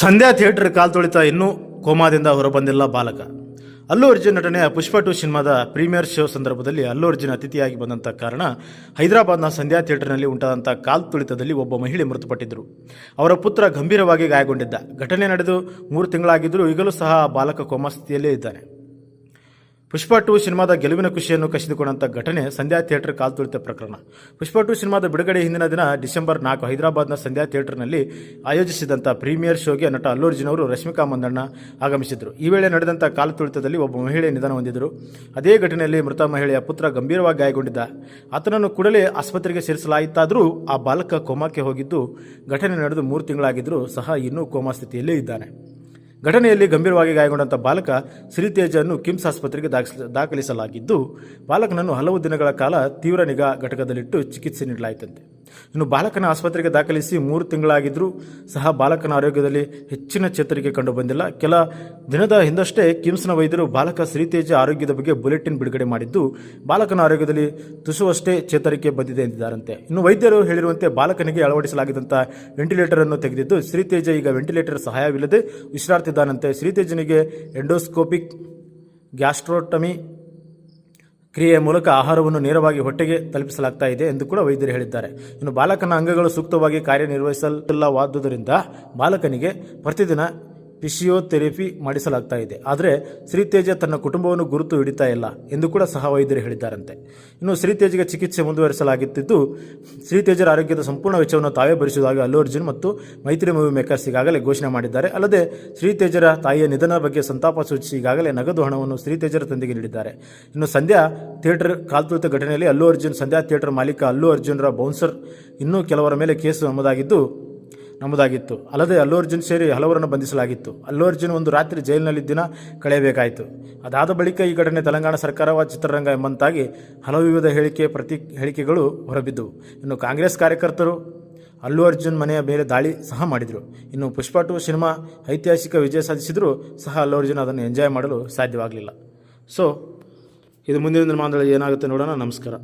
ಸಂಧ್ಯಾ theatre ಕಾಲ್ತೊಳಿತ ಇನ್ನೂ ಕೋಮಾದಿಂದ ಹೊರಬಂದಿಲ್ಲ ಬಾಲಕ. ಅಲ್ಲೂ ಅರ್ಜುನ್ ನಟನೆಯ ಪುಷ್ಪ ಟು ಸಿನಿಮಾದ ಪ್ರೀಮಿಯರ್ ಶೋ ಸಂದರ್ಭದಲ್ಲಿ ಅಲ್ಲೂ ಅರ್ಜುನ್ ಅತಿಥಿಯಾಗಿ ಬಂದಂಥ ಕಾರಣ ಹೈದರಾಬಾದ್ನ ಸಂಧ್ಯಾ ಥಿಯೇಟರ್ನಲ್ಲಿ ಉಂಟಾದಂಥ ಕಾಲ್ತುಳಿತದಲ್ಲಿ ಒಬ್ಬ ಮಹಿಳೆ ಮೃತಪಟ್ಟಿದ್ದರು. ಅವರ ಪುತ್ರ ಗಂಭೀರವಾಗಿ ಗಾಯಗೊಂಡಿದ್ದ. ಘಟನೆ ನಡೆದು ಮೂರು ತಿಂಗಳಾಗಿದ್ದರೂ ಈಗಲೂ ಸಹ ಬಾಲಕ ಕೋಮಾ ಸ್ಥಿತಿಯಲ್ಲೇ ಇದ್ದಾನೆ. ಪುಷ್ಪ ಟು ಸಿನಿಮಾದ ಗೆಲುವಿನ ಖುಷಿಯನ್ನು ಕಸಿದುಕೊಂಡಂಥ ಘಟನೆ ಸಂಧ್ಯಾ ಥಿಯೇಟರ್ ಕಾಲ್ತುಳಿತ ಪ್ರಕರಣ. ಪುಷ್ಪ ಟು ಸಿನಿಮಾದ ಬಿಡುಗಡೆ ಹಿಂದಿನ ದಿನ ಡಿಸೆಂಬರ್ ನಾಲ್ಕು ಹೈದರಾಬಾದ್ನ ಸಂಧ್ಯಾ ಥಿಯೇಟರ್ನಲ್ಲಿ ಆಯೋಜಿಸಿದಂಥ ಪ್ರೀಮಿಯರ್ ಶೋಗೆ ನಟ ಅಲ್ಲು ಅವರು ರಶ್ಮಿಕಾ ಮಂದಣ್ಣ ಆಗಮಿಸಿದರು. ಈ ವೇಳೆ ನಡೆದಂಥ ಕಾಲ್ತುಳಿತದಲ್ಲಿ ಒಬ್ಬ ಮಹಿಳೆ ನಿಧನ ಹೊಂದಿದರು. ಅದೇ ಘಟನೆಯಲ್ಲಿ ಮೃತ ಮಹಿಳೆಯ ಪುತ್ರ ಗಂಭೀರವಾಗಿ ಗಾಯಗೊಂಡಿದ್ದ. ಆತನನ್ನು ಕೂಡಲೇ ಆಸ್ಪತ್ರೆಗೆ ಸೇರಿಸಲಾಯಿತಾದರೂ ಆ ಬಾಲಕ ಕೋಮಾಕ್ಕೆ ಹೋಗಿದ್ದು, ಘಟನೆ ನಡೆದು ಮೂರು ತಿಂಗಳಾಗಿದ್ದರೂ ಸಹ ಇನ್ನೂ ಕೋಮಾ ಸ್ಥಿತಿಯಲ್ಲೇ ಇದ್ದಾನೆ. ಘಟನೆಯಲ್ಲಿ ಗಂಭೀರವಾಗಿ ಗಾಯಗೊಂಡಂಥ ಬಾಲಕ ಶ್ರೀತೇಜನ್ನು ಕಿಮ್ಸ್ ಆಸ್ಪತ್ರೆಗೆ ದಾಖಲಿಸ ದಾಖಲಿಸಲಾಗಿದ್ದು, ಬಾಲಕನನ್ನು ಹಲವು ದಿನಗಳ ಕಾಲ ತೀವ್ರ ನಿಗಾ ಘಟಕದಲ್ಲಿಟ್ಟು ಚಿಕಿತ್ಸೆ ನೀಡಲಾಯಿತಂತೆ. ಇನ್ನು ಬಾಲಕನ ಆಸ್ಪತ್ರೆಗೆ ದಾಖಲಿಸಿ ಮೂರು ತಿಂಗಳಾಗಿದ್ದರೂ ಸಹ ಬಾಲಕನ ಆರೋಗ್ಯದಲ್ಲಿ ಹೆಚ್ಚಿನ ಚೇತರಿಕೆ ಕಂಡುಬಂದಿಲ್ಲ ಕೆಲ ದಿನದ ಹಿಂದಷ್ಟೇ ಕಿಮ್ಸ್ನ ವೈದ್ಯರು ಬಾಲಕ ಶ್ರೀತೇಜ ಆರೋಗ್ಯದ ಬಗ್ಗೆ ಬುಲೆಟಿನ್ ಬಿಡುಗಡೆ ಮಾಡಿದ್ದು, ಬಾಲಕನ ಆರೋಗ್ಯದಲ್ಲಿ ತುಸುವಷ್ಟೇ ಚೇತರಿಕೆ ಬಂದಿದೆ ಎಂದಿದ್ದಾರಂತೆ. ಇನ್ನು ವೈದ್ಯರು ಹೇಳಿರುವಂತೆ ಬಾಲಕನಿಗೆ ಅಳವಡಿಸಲಾಗಿದ್ದಂಥ ವೆಂಟಿಲೇಟರ್ ಅನ್ನು ತೆಗೆದಿದ್ದು, ಶ್ರೀತೇಜ ಈಗ ವೆಂಟಿಲೇಟರ್ ಸಹಾಯವಿಲ್ಲದೆ ವಿಶ್ರಾಂತಿದ್ದಾನಂತೆ ಶ್ರೀತೇಜನಿಗೆ ಎಂಡೋಸ್ಕೋಪಿಕ್ ಗ್ಯಾಸ್ಟ್ರೋಟಮಿ ಕ್ರಿಯೆಯ ಮೂಲಕ ಆಹಾರವನ್ನು ನೇರವಾಗಿ ಹೊಟ್ಟೆಗೆ ತಲುಪಿಸಲಾಗ್ತಾ ಇದೆ ಎಂದು ಕೂಡ ವೈದ್ಯರು ಹೇಳಿದ್ದಾರೆ. ಇನ್ನು ಬಾಲಕನ ಅಂಗಗಳು ಸೂಕ್ತವಾಗಿ ಕಾರ್ಯನಿರ್ವಹಿಸಲಿಲ್ಲವಾದುದರಿಂದ ಬಾಲಕನಿಗೆ ಪ್ರತಿದಿನ ಫಿಸಿಯೋಥೆರಪಿ ಮಾಡಿಸಲಾಗ್ತಾ ಇದೆ. ಆದರೆ ಶ್ರೀತೇಜ ತನ್ನ ಕುಟುಂಬವನ್ನು ಗುರುತು ಹಿಡಿತಾ ಇಲ್ಲ ಎಂದು ಕೂಡ ಸಹ ವೈದ್ಯರು ಹೇಳಿದ್ದಾರಂತೆ. ಇನ್ನು ಶ್ರೀತೇಜಿಗೆ ಚಿಕಿತ್ಸೆ ಮುಂದುವರಿಸಲಾಗುತ್ತಿದ್ದು ಶ್ರೀತೇಜರ ಆರೋಗ್ಯದ ಸಂಪೂರ್ಣ ವೆಚ್ಚವನ್ನು ತಾವೇ ಭರಿಸುವುದಾಗಿ ಅಲ್ಲು ಅರ್ಜುನ್ ಮತ್ತು ಮೈತ್ರಿ ಮೂವಿ ಮೇಕರ್ಸ್ ಈಗಾಗಲೇ ಘೋಷಣೆ ಮಾಡಿದ್ದಾರೆ. ಅಲ್ಲದೆ ಶ್ರೀತೇಜರ ತಾಯಿಯ ನಿಧನ ಬಗ್ಗೆ ಸಂತಾಪ ಸೂಚಿಸಿ ಈಗಾಗಲೇ ನಗದು ಹಣವನ್ನು ಶ್ರೀತೇಜರ ತಂದೆಗೆ ನೀಡಿದ್ದಾರೆ. ಇನ್ನು ಸಂಧ್ಯಾ ಥಿಯೇಟರ್ ಕಾಲ್ತುಳಿತ ಘಟನೆಯಲ್ಲಿ ಅಲ್ಲು ಅರ್ಜುನ್, ಸಂಧ್ಯಾ ಥಿಯೇಟರ್ ಮಾಲೀಕ ಅಲ್ಲು ಅರ್ಜುನ್ರ ಬೌನ್ಸರ್ ಇನ್ನೂ ಕೆಲವರ ಮೇಲೆ ಕೇಸು ನಮೂದಾಗಿದ್ದು ನಮೂದಾಗಿತ್ತು ಅಲ್ಲದೆ ಅಲ್ಲು ಅರ್ಜುನ್ ಸೇರಿ ಹಲವರನ್ನು ಬಂಧಿಸಲಾಗಿತ್ತು. ಅಲ್ಲು ಅರ್ಜುನ್ ಒಂದು ರಾತ್ರಿ ಜೈಲಿನಲ್ಲಿ ದಿನ ಕಳೆಯಬೇಕಾಯಿತು. ಅದಾದ ಬಳಿಕ ಈ ಘಟನೆ ತೆಲಂಗಾಣ ಸರ್ಕಾರವ ಚಿತ್ರರಂಗ ಎಂಬಂತಾಗಿ ಹಲವು ವಿವಿಧ ಹೇಳಿಕೆ ಪ್ರತಿ ಹೇಳಿಕೆಗಳು ಹೊರಬಿದ್ದವು ಇನ್ನು ಕಾಂಗ್ರೆಸ್ ಕಾರ್ಯಕರ್ತರು ಅಲ್ಲು ಅರ್ಜುನ್ ಮನೆಯ ಮೇಲೆ ದಾಳಿ ಸಹ ಮಾಡಿದರು. ಇನ್ನು ಪುಷ್ಪ ಟು ಸಿನಿಮಾ ಐತಿಹಾಸಿಕ ವಿಜಯ ಸಾಧಿಸಿದರೂ ಸಹ ಅಲ್ಲು ಅರ್ಜುನ್ ಅದನ್ನು ಎಂಜಾಯ್ ಮಾಡಲು ಸಾಧ್ಯವಾಗಲಿಲ್ಲ. ಸೊ ಇದು ಮುಂದಿನ ದಿನಮಾನದಲ್ಲಿ ಏನಾಗುತ್ತೆ ನೋಡೋಣ. ನಮಸ್ಕಾರ.